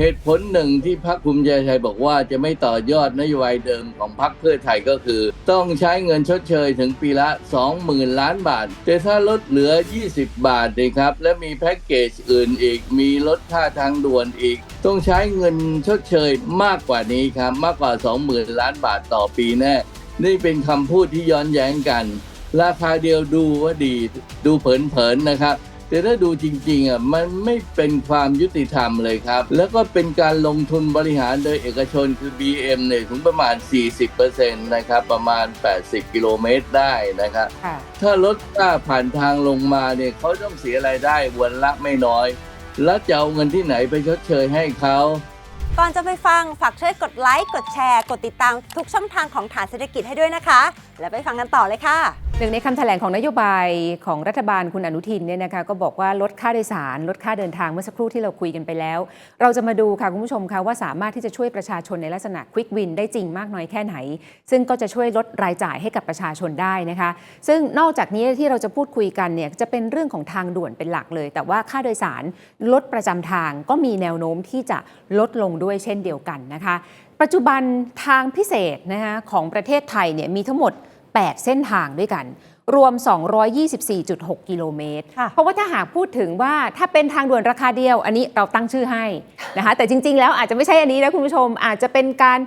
เหตุผลหนึ่งที่พรรคภูมิใจไทยบอกว่าจะไม่ต่อยอดนโยบายเดิมของพรรคเพื่อไทยก็คือ ต้องใช้เงินชดเชยถึงปีละ 20,000 ล้านบาท แต่ถ้าลดเหลือ 20 บาทเองครับ และมีแพ็กเกจอื่นอีก มีลดค่าทางด่วนอีก ต้องใช้เงินชดเชยมากกว่านี้ครับ มากกว่า 20,000 ล้านบาทต่อปีแน่ นี่เป็นคำพูดที่ย้อนแย้งกัน ราคาเดียวดูว่าดี ดูเผินๆนะครับ แต่ถ้าดูจริงๆอะมันไม่เป็นความยุติธรรมเลยครับ แล้วก็เป็นการลงทุนบริหารโดยเอกชนคือ BM เนี่ยถึงประมาณ 40%นะครับ ประมาณ 80 กิโลเมตรได้นะครับค่ะถ้ารถค่าผ่านทางลงมาเนี่ยเขาต้องเสียรายได้วันละไม่น้อย แล้วจะเอาเงินที่ไหนไปชดเชยให้เขา ก่อนจะไปฟัง ฝากช่วยกดไลค์ กดแชร์ กดติดตามทุกช่องทางของฐานเศรษฐกิจให้ด้วยนะคะ แล้วไปฟังกันต่อเลยค่ะ หนึ่งในคำแถลงของนโยบายของรัฐบาลคุณอนุทินเนี่ยนะคะก็บอกว่าลดค่าโดยสาร ลดค่าเดินทางเมื่อสักครู่ที่เราคุยกันไปแล้ว เราจะมาดูค่ะคุณผู้ชมคะว่าสามารถที่จะช่วยประชาชนในลักษณะควิกวินได้จริงมากน้อยแค่ไหน ซึ่งก็จะช่วยลดรายจ่ายให้กับประชาชนได้นะคะ ซึ่งนอกจากนี้ที่เราจะพูดคุยกันเนี่ยจะเป็นเรื่องของทางด่วนเป็นหลักเลย แต่ว่าค่าโดยสารลดประจำทางก็มีแนวโน้มที่จะลดลงด้วยเช่นเดียวกันนะคะ ปัจจุบันทางพิเศษนะคะของประเทศไทยเนี่ยมีทั้งหมด 8 เส้นทางด้วยกัน รวม 224.6 กิโลเมตรค่ะเพราะว่าถ้าหากพูดถึงว่าถ้าเป็นทางด่วนราคาเดียว อันนี้เราตั้งชื่อให้นะคะ แต่จริง ๆ แล้วอาจจะไม่ใช่อันนี้นะคุณผู้ชม อาจจะเป็นการ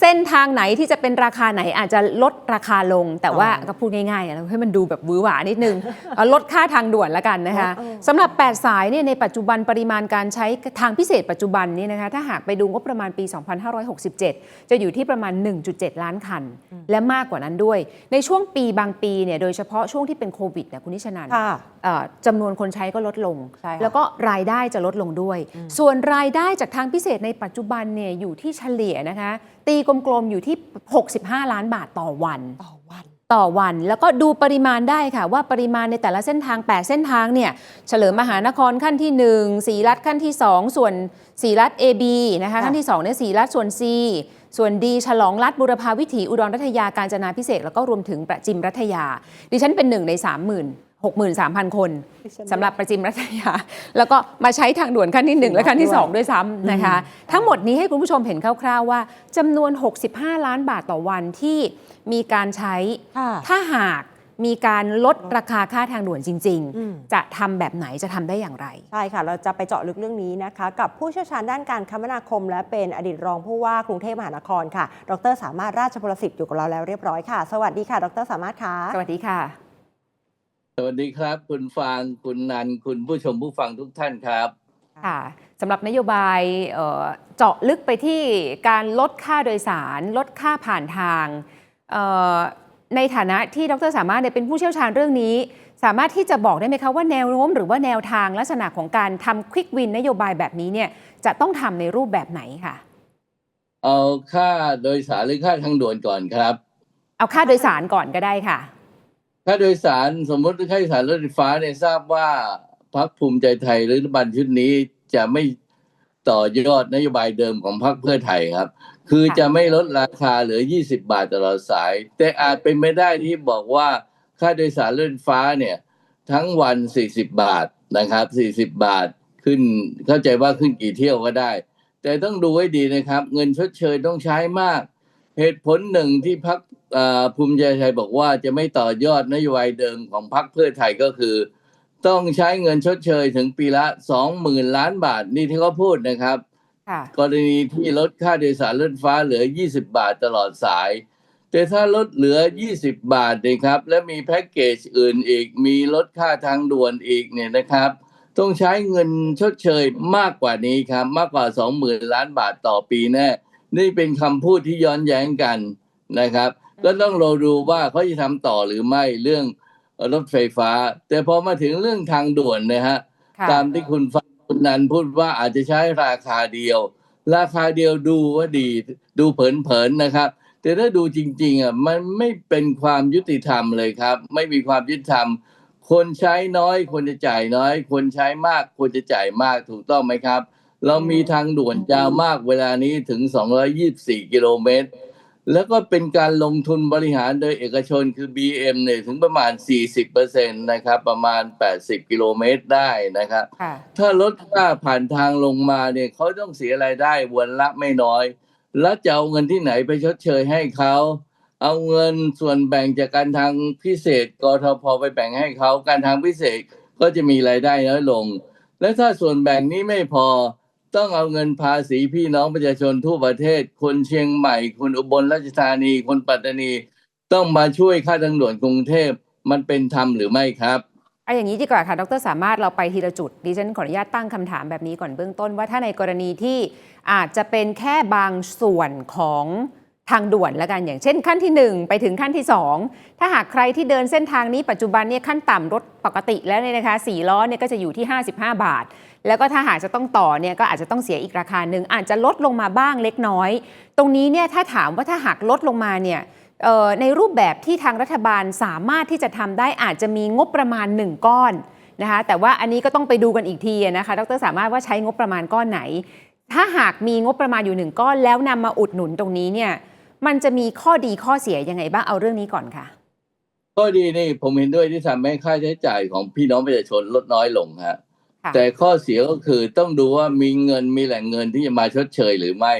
เส้นทางไหนที่จะเป็นราคาไหนอาจจะลดราคาลง แต่ว่าก็พูดง่ายๆนะให้มันดูแบบหวือหวานิดนึงเอาลดค่าทางด่วนละกันนะคะเออสำหรับ 8 สายเนี่ยในปัจจุบันปริมาณการใช้ทางพิเศษปัจจุบันนี่นะคะถ้าหากไปดูงบประมาณปี 2567 จะอยู่ที่ประมาณ 1.7 ล้านคัน และมากกว่านั้นด้วย ในช่วงปีบางปีเนี่ยโดยเฉพาะช่วงที่เป็นโควิดนะคุณนิชนันค่ะ เอ่อจำนวนคนใช้ก็ลดลง ใช่ค่ะแล้วก็รายได้จะลดลงด้วย ส่วนรายได้จากทางพิเศษในปัจจุบันเนี่ยอยู่ที่เฉลี่ยนะคะ ตีกลมๆอยู่ที่ 65 ล้านบาทต่อวัน ต่อวัน ต่อวันแล้วก็ดูปริมาณได้ค่ะ ว่าปริมาณในแต่ละเส้นทาง 8 เส้นทางเนี่ยเฉลิมมหานครขั้นที่ 1 สีรัฐขั้นที่ 2 ส่วนสีรัฐ AB นะคะค่ะขั้นที่2เนี่ยสีรัฐส่วน C ส่วน D ฉลองรัฐบุรพาวิถีอุดรรัฐยาการจนาพิเศษกแล้วก็รวมถึงประจิมรัฐยา ดิฉันเป็นหนึ่งใน 30,000 63,000 คนสำหรับประจิมรัฐยา แล้วก็มาใช้ทางด่วนขั้นที่ 1 และขั้นที่ 2 ด้วยซ้ำนะคะ ทั้งหมดนี้ให้คุณผู้ชมเห็นคร่าวๆว่าจำนวน 65 ล้านบาทต่อวันที่มีการใช้ค่ะถ้าหาก มีการลดราคาค่าทางด่วนจริง อืม ๆ จะทำแบบไหนจะทำได้อย่างไร ใช่ค่ะ เราจะไปเจาะลึกเรื่องนี้นะคะ กับผู้เชี่ยวชาญด้านการคมนาคม และเป็นอดีตรองผู้ว่ากรุงเทพมหานครค่ะ ดรสามารถราชพลสิทธิ์อยู่กับเราแล้วเรียบร้อยค่ะ สวัสดีค่ะ ดรสามารถค่ะ สวัสดีค่ะ สวัสดีครับ คุณฟางคุณนัน คุณผู้ชมผู้ฟังทุกท่านครับ ค่ะสำหรับนโยบายเอ่อเจาะลึกไปที่การลดค่าโดยสาร ลดค่าผ่านทางเอ่อ ในฐานะที่ดรสามารถเนี่ยเป็นผู้เชี่ยวชาญเรื่องนี้ สามารถที่จะบอกได้ไหมคะว่าแนวโน้มหรือว่าแนวทางลักษณะของการทำควิกวินนโยบายแบบนี้เนี่ยจะต้องทำในรูปแบบไหนค่ะ เอาค่าโดยสารหรือค่าทางด่วนก่อนครับ เอาค่าโดยสารก่อนก็ได้ค่ะ ค่าโดยสารสมมติค่าโดยสารรถไฟฟ้าเนี่ยทราบว่าพรรคภูมิใจไทยหรือรัฐบาลชุดนี้จะไม่ต่อยอดนโยบายเดิมของพรรคเพื่อไทยครับ คือจะไม่ลดราคาเหลือ 20 บาทตลอดสาย แต่อาจเป็นไม่ได้ที่บอกว่าค่าโดยสารรถไฟฟ้าเนี่ยทั้งวัน 40 บาทนะครับ 40 บาทขึ้นเข้าใจว่าขึ้นกี่เที่ยวก็ได้ แต่ต้องดูให้ดีนะครับ เงินชดเชยต้องใช้มาก เหตุผลหนึ่งที่พรรคเอ่อภูมิใจไทยบอกว่าจะไม่ต่อยอดนโยบายเดิมของพรรคเพื่อไทยก็คือ ต้องใช้เงินชดเชยถึงปีละสองหมื่นล้านบาทนี่ที่เขาพูดนะครับ กรณีที่ลดค่าโดยสารรถไฟฟ้าเหลือ 20 บาทตลอดสาย แต่ถ้าลดเหลือ 20 บาทเลยครับ และมีแพ็กเกจอื่นอีก มีลดค่าทางด่วนอีกเนี่ยนะครับ ต้องใช้เงินชดเชยมากกว่านี้ครับ มากกว่า 20,000 ล้านบาทต่อปีแน่ นี่เป็นคำพูดที่ย้อนแย้งกันนะครับ ก็ต้องรอดูว่าเขาจะทำต่อหรือไม่เรื่องรถไฟฟ้า แต่พอมาถึงเรื่องทางด่วนนะฮะค่ะตามที่คุณฟัง คุณนันพูดว่าอาจจะใช้ราคาเดียว ราคาเดียวดูว่าดีดูเผินๆนะครับ แต่ถ้าดูจริงๆอะมันไม่เป็นความยุติธรรมเลยครับ ไม่มีความยุติธรรม คนใช้น้อยควรจะจ่ายน้อย คนใช้มากควรจะจ่ายมากถูกต้องไหมครับ เรามีทางด่วนยาวมากเวลานี้ถึง 224 กิโลเมตร แล้วก็เป็นการลงทุนบริหารโดยเอกชนคือ BM เนี่ยถึงประมาณ 40%นะครับประมาณ 80 กิโลเมตรได้นะครับค่ะถ้ารถค่าผ่านทางลงมาเนี่ยเขาต้องเสียรายได้วันละไม่น้อย แล้วจะเอาเงินที่ไหนไปชดเชยให้เขา เอาเงินส่วนแบ่งจากการทางพิเศษกทพไปแบ่งให้เขา การทางพิเศษก็จะมีรายได้น้อยลง และถ้าส่วนแบ่งนี้ไม่พอ ต้องเอาเงินภาษีพี่น้องประชาชนทั่วประเทศ คนเชียงใหม่ คนอุบลราชธานี คนปัตตานี ต้องมาช่วยค่าทางด่วนกรุงเทพมันเป็นธรรมหรือไม่ครับเอาอย่างนี้ดีกว่าค่ะ ดรสามารถเราไปทีละจุด ดิฉันขออนุญาตตั้งคำถามแบบนี้ก่อนเบื้องต้นว่าถ้าในกรณีที่อาจจะเป็นแค่บางส่วนของทางด่วนละกันอย่างเช่นขั้นทีหนึ่1 ไปถึงขั้นที่ 2 ถ้าหากใครที่เดินเส้นทางนี้ปัจจุบันเนี่ยขั้นต่ำรถปกติแล้วเนี่ยนะคะ4ล้อเนี่ยก็จะอยู่ที่ 55 บาท แล้วก็ถ้าหากจะต้องต่อเนี่ยก็อาจจะต้องเสียอีกราคาหนึ่งอาจจะลดลงมาบ้างเล็กน้อย ตรงนี้เนี่ยถ้าถามว่าถ้าหากลดลงมาเนี่ยในรูปแบบที่ทางรัฐบาลสามารถที่จะทำได้อาจจะมีงบประมาณ 1 ก้อนนะคะแต่ว่าอันนี้ก็ต้องไปดูกันอีกทีนะคะดรสามารถว่าใช้งบประมาณก้อนไหน ถ้าหากมีงบประมาณอยู่หนึ่งก้อน แล้วนำมาอุดหนุนตรงนี้เนี่ยมันจะมีข้อดีข้อเสียยังไงบ้างเอาเรื่องนี้ก่อนค่ะก็ดีนี่ผมเห็นด้วยที่ทำให้ค่าใช้จ่ายของพี่น้องประชาชนลดน้อยลงฮะ แต่ข้อเสียก็คือต้องดูว่ามีเงินมีแหล่งเงินที่จะมาชดเชยหรือไม่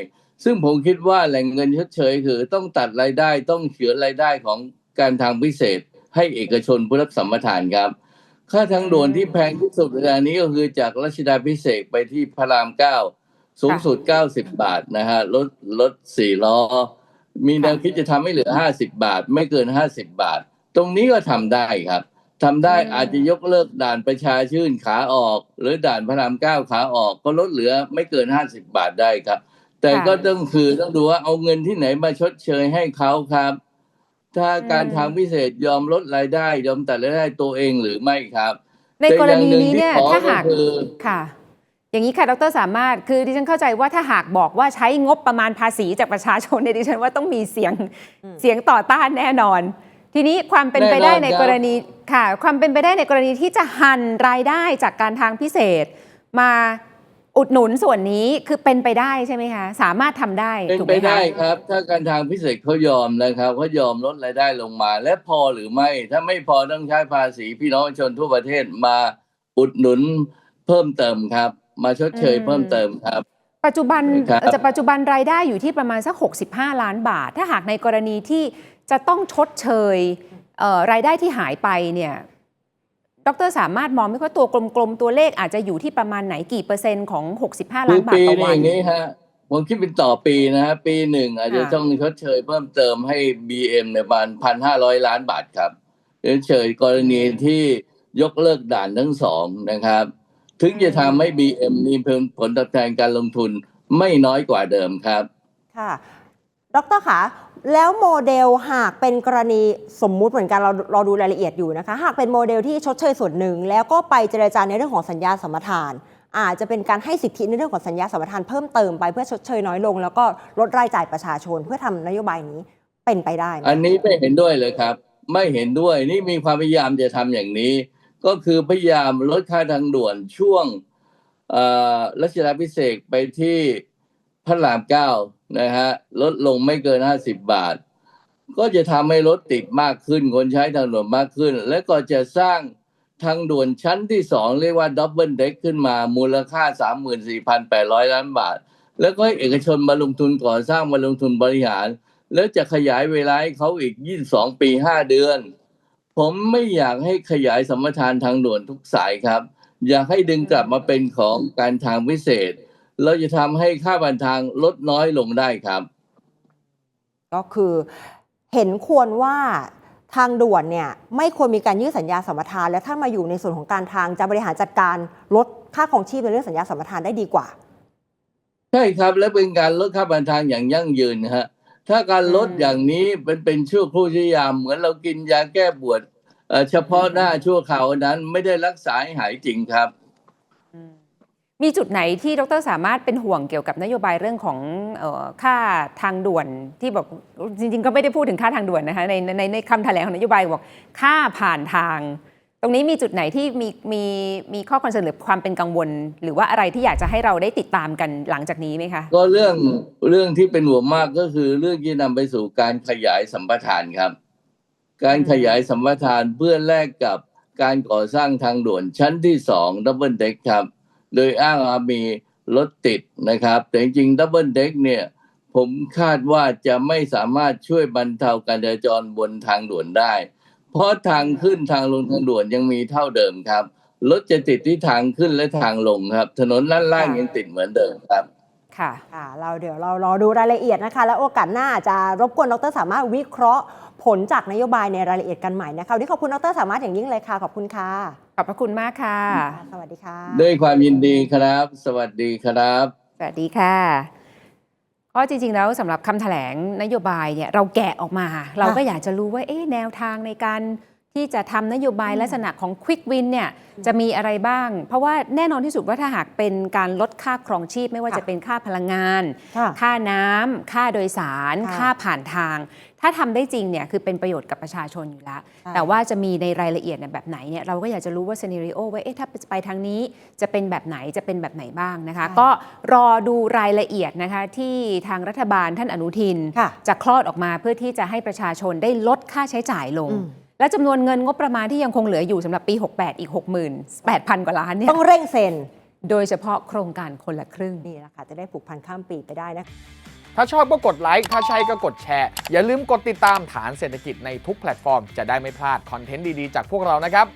ซึ่งผมคิดว่าแหล่งเงินชดเชยคือต้องตัดรายได้ต้องเฉือนรายได้ของการทางพิเศษ ให้เอกชนผู้รับสัมปทานครับ ค่าทางด่วนที่แพงที่สุดในขณะนี้ก็คือจากรัชดาพิเศษกไปที่พระรามเก้าสูงสุด 90 บาทนะฮะรถรถสี่ล้อ มีแนวคิดจะทำให้เหลือ 50 บาท ไม่เกิน 50 บาท ตรงนี้ก็ทำได้ครับ ทำได้อืมอาจจะยกเลิกด่านประชาชื่นขาออก หรือด่านพระรามเก้าขาออก ก็ลดเหลือไม่เกิน50บาทได้ครับ แต่ก็ต้องคือต้องดูว่าเอาเงินที่ไหนมาชดเชยให้เขาครับ ถ้าการทางพิเศษยอมลดรายได้ยอมตัดรายได้ตัวเองหรือไม่ครับ ในกรณีนี้เนี่ยแต่อย่างหนึ่งที่ขอถ้าหากก็คือค่ะ อย่างนี้ค่ะดรสามารถคือดิฉันเข้าใจว่าถ้าหากบอกว่าใช้งบประมาณภาษีจากประชาชนเนี่ยดิฉันว่าต้องมีเสียงอืมเสียงต่อต้านแน่นอน ทีนี้ความเป็นไปได้แน่นอนในครับกรณีค่ะ ความเป็นไปได้ในกรณีที่จะหันรายได้จากการทางพิเศษ มาอุดหนุนส่วนนี้คือเป็นไปได้ใช่ไหมคะ สามารถทำได้เป็นถูกไปไหมคะได้ครับ ถ้าการทางพิเศษเขายอมนะครับเขายอมลดรายได้ลงมา และพอหรือไม่ ถ้าไม่พอต้องใช้ภาษีพี่น้องประชาชนทั่วประเทศมาอุดหนุนเพิ่มเติมครับ มาชดเชยอืมเพิ่มเติมครับ ปัจจุบันครับจะปัจจุบันรายได้อยู่ที่ประมาณสัก 65 ล้านบาท ถ้าหากในกรณีที่ จะต้องชดเชยเอ่อรายได้ที่หายไปเนี่ยดรสามารถมองไหมว่าตัวกลมๆ ตัวเลขอาจจะอยู่ที่ประมาณไหนกี่เปอร์เซ็นต์ของ 65คืล้าอนบาทปีต่อหวันึ่นงนี้ฮะผมคิดเป็นต่อปีนะฮะปีหนึ่งอาจจะค่ะต้องชดเชยเพิ่มเติมให้ BM ในยประมาณพันห้าร้อยล้านบาทครับชดเชยกรณีที่ยกเลิกด่านทั้งสองนะครับ ถึงจะทำให้ BM มีผลตอบแทนการลงทุนไม่น้อยกว่าเดิมครับ ค่ะ ดรคะ แล้วโมเดลหากเป็นกรณีสมมุติเหมือนกันเราเราดูรายละเอียดอยู่นะคะ หากเป็นโมเดลที่ชดเชยส่วนหนึ่ง แล้วก็ไปเจรจาในเรื่องของสัญญาสัมปทาน อาจจะเป็นการให้สิทธิในเรื่องของสัญญาสัมปทานเพิ่มเติมไปเพื่อชดเชยน้อยลง แล้วก็ลดรายจ่ายประชาชนเพื่อทำนโยบายนี้เป็นไปได้ไอันนี้ไม่เห็นด้วยเลยครับ ไม่เห็นด้วยนี่มีความพยายามจะทำอย่างนี้ ก็คือพยายามลดค่าทางด่วนช่วงรัชดาพิเศษไปที่พระรามเก้า นะฮะลดลงไม่เกินห้าสิบบาท ก็จะทำให้รถติดมากขึ้น คนใช้ทางด่วนมากขึ้น และก็จะสร้างทางด่วนชั้นที่สองเรียกว่าดับเบิลเด็กขึ้นมามูลค่า 34,800 ล้านบาท แล้วก็เอกชนมาลงทุนก่อสร้างมาลงทุนบริหาร แล้วจะขยายเวลาให้เขาอีก 22 ปี 5 เดือน ผมไม่อยากให้ขยายสัมปทานทางด่วนทุกสายครับ อยากให้ดึงกลับมาเป็นของการทางพิเศษ เราจะทำให้ค่าบันทางลดน้อยลงได้ครับ ก็คือเห็นควรว่าทางด่วนเนี่ยไม่ควรมีการยืดสัญญาสัมปทาน และถ้ามาอยู่ในส่วนของการทางจะบริหารจัดการลดค่าของชีพในเรื่องสัญญาสัมปทานได้ดีกว่า ใช่ครับและเป็นการลดค่าบันทางอย่างยั่งยืนนะฮะถ้าการลดอืมอย่างนี้เป็นเป็นชั่วครู่ชั่วยาม เหมือนเรากินยาแก้ปวดเอ่อเฉพาะหน้าชั่วคราวนั้นไม่ได้รักษาให้หายจริงครับ มีจุดไหนที่ดรสามารถเป็นห่วงเกี่ยวกับนโยบายเรื่องของออค่าทางด่วนที่บอกจริง ๆ ก็ไม่ได้พูดถึงค่าทางด่วนนะคะในในในคำแถลงของนโยบายบอกค่าผ่านทาง ตรงนี้มีจุดไหนที่มีมีมีข้อคอนเซิร์นหรือความเป็นกังวล หรือว่าอะไรที่อยากจะให้เราได้ติดตามกันหลังจากนี้ไหมคะ ก็เรื่องเรื่องที่เป็นห่วงมากก็คือเรื่องที่นำไปสู่การขยายสัมปทานครับ การขยายสัมปทานเพื่อแลกกับการก่อสร้างทางด่วนชั้นที่สองดับเบิลเด็กครับ โดยอ้างว่ามีรถติดนะครับ แต่จริงๆดับเบิลเด็กเนี่ย ผมคาดว่าจะไม่สามารถช่วยบรรเทาการจราจรบนทางด่วนได้ เพราะทางขึ้นทางลงทางด่วนยังมีเท่าเดิมครับรถจะติดที่ทางขึ้นและทางลงครับ ถนนด้านล่างยังติดเหมือนเดิมครับ ค่ะค่ะ เราเดี๋ยวเรารอดูรายละเอียดนะคะ แล้วโอกาสหน้าจะรบกวนดรสามารถวิเคราะห์ผลจากนโยบายในรายละเอียดกันใหม่นะคะวันนี้ขอบคุณดรสามารถอย่างยิ่งเลยค่ะ ขอบคุณค่ะ ขอบพระคุณมากค่ะ สวัสดีค่ะ ด้วยความยินดีครับ สวัสดีครับ สวัสดีค่ะก็จริง ๆ แล้วสำหรับคำแถลงนโยบายเนี่ยเราแกะออกมา เราก็อยากจะรู้ว่าเอ๊ะแนวทางในการ ที่จะทำนโยบายลักษณะของ Quick Win เนี่ยจะมีอะไรบ้าง เพราะว่าแน่นอนที่สุดว่าถ้าหากเป็นการลดค่าครองชีพ ไม่ว่าค่ะจะเป็นค่าพลังงาน ค่ะค่าน้ำค่าโดยสารค่ะค่าผ่านทาง ถ้าทำได้จริงเนี่ยคือเป็นประโยชน์กับประชาชนอยู่แล้วใช่แต่ว่าจะมีในรายละเอียดเนี่ยแบบไหนเนี่ยเราก็อยากจะรู้ว่าซีนารีโอว่าเอ๊ะถ้าไปทางนี้จะเป็นแบบไหนจะเป็นแบบไหนบ้างนะคะใช่ก็รอดูรายละเอียดนะคะที่ทางรัฐบาลท่านอนุทินค่ะจะคลอดออกมาเพื่อที่จะให้ประชาชนได้ลดค่าใช้จ่ายลงอืม และจำนวนเงินงบประมาณที่ยังคงเหลืออยู่สำหรับปี 68 อีก 68,000 กว่าล้านเนี่ยต้องเร่งเซ็น โดยเฉพาะโครงการคนละครึ่ง นี่แหละค่ะ จะได้ผูกพันข้ามปีไปได้นะคะถ้าชอบก็กดไลค์ถ้าใช่ก็กดแชร์ อย่าลืมกดติดตามฐานเศรษฐกิจในทุกแพลตฟอร์ม จะได้ไม่พลาดคอนเทนต์ดี ๆ จากพวกเรานะครับ